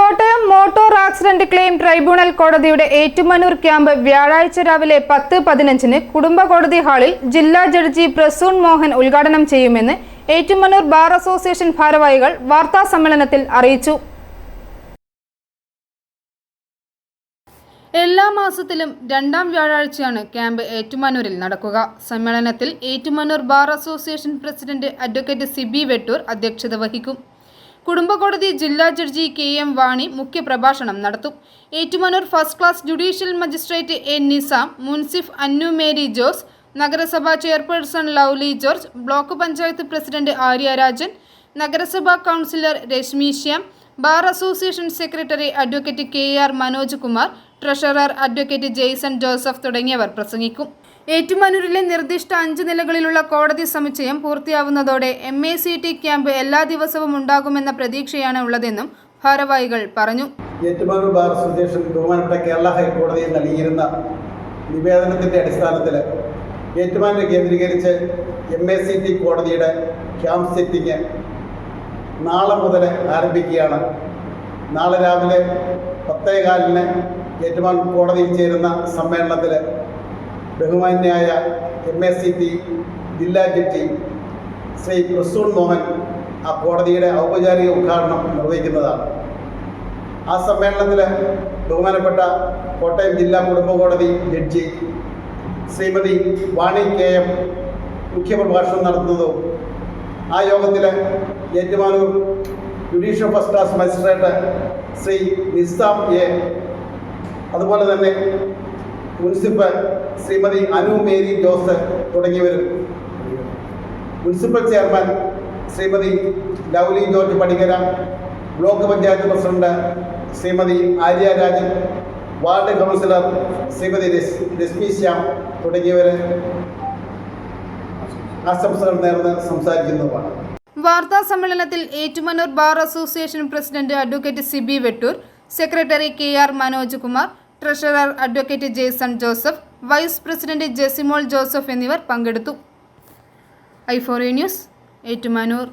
Kottayam motor accident claim tribunal കോടതിയുടെ Ettumanoor camp വ്യാഴാഴ്ച രാവിലെ പത്ത് പതിനഞ്ചിന് കുടുംബ കോടതി ഹാളിൽ ജില്ലാ ജഡ്ജി പ്രസൂൺ മോഹൻ ഉദ്ഘാടനം ചെയ്യുമെന്ന് ഏറ്റുമാനൂർ ബാർ അസോസിയേഷൻ ഭാരവാഹികൾ വാർത്താ സമ്മേളനത്തിൽ അറിയിച്ചു. എല്ലാ മാസത്തിലും രണ്ടാം വ്യാഴാഴ്ചയാണ് ക്യാമ്പ് ഏറ്റുമാനൂരിൽ നടക്കുക. സമ്മേളനത്തിൽ Ettumanoor bar association president advocate Sibi Vettoor അധ്യക്ഷത വഹിക്കും. കുടുംബകോടതി ജില്ലാ ജഡ്ജി കെ എം വാണി മുഖ്യപ്രഭാഷണം നടത്തും. Ettumanoor first class judicial magistrate A Nizam munsif Annu Mary Jose നഗരസഭാ chairperson Lovely George block panchayat president Aryarajan നഗരസഭാ councillor Rashmi Shyam bar association secretary advocate K R Manoj Kumar treasurer advocate Jaison Joseph തുടങ്ങിയവർ പ്രസംഗിക്കും. ഏറ്റുമാനൂരിലെ നിർദ്ദിഷ്ട അഞ്ച് നിലകളിലുള്ള കോടതി സമുച്ചയം പൂർത്തിയാവുന്നതോടെ M A C T camp എല്ലാ ദിവസവും ഉണ്ടാകുമെന്ന പ്രതീക്ഷയാണ് ഉള്ളതെന്നും ഭാരവാഹികൾ പറഞ്ഞു. ഏറ്റുമാനൂർ ബാർ അസോസിയേഷൻ ബഹുമാനപ്പെട്ട കേരള ഹൈക്കോടതിയിൽ നൽകിയിരുന്ന അടിസ്ഥാനത്തിൽ കേന്ദ്രീകരിച്ച് എം എ സി ടി കോടതിയുടെ ക്യാമ്പ് നാളെ മുതൽ ആരംഭിക്കുകയാണ്. നാളെ രാവിലെ പത്തേകാലിന് ഏറ്റുമാനൂർ കോടതിയിൽ ചേരുന്ന സമ്മേളനത്തിൽ ബഹുമാന്യായ എം എസ് സി ടി ജില്ലാ ജഡ്ജി ശ്രീ പ്രസൂൺ മോഹൻ ആ കോടതിയുടെ ഔപചാരിക ഉദ്ഘാടനം നിർവഹിക്കുന്നതാണ്. ആ സമ്മേളനത്തിൽ ബഹുമാനപ്പെട്ട കോട്ടയം ജില്ലാ കുടുംബ കോടതി judge Shrimati Vani K M മുഖ്യപ്രഭാഷണം നടത്തുന്നതും ആ യോഗത്തിൽ Ettumanoor judicial first class magistrate Shri Nizam A അതുപോലെ തന്നെ municipal Shrimati Anu Mary Jose തുടങ്ങിയവരും. Municipal chairman Shrimati Lovely George Padikkara block panchayat president Shrimati Arya Rajan ward councillor Shrimati Rashmi Shyam തുടങ്ങിയവര് ആശംസകൾ നേർന്ന് സംസാരിക്കുന്നതുമാണ്. വാർത്താ സമ്മേളനത്തിൽ Ettumanoor bar association president advocate Sibi Vettoor secretary K R Manoj Kumar treasurer advocate Jason Joseph vice president Jessymol Joseph എന്നിവർ പങ്കെടുത്തു. ഐഫോറി news Ettumanoor.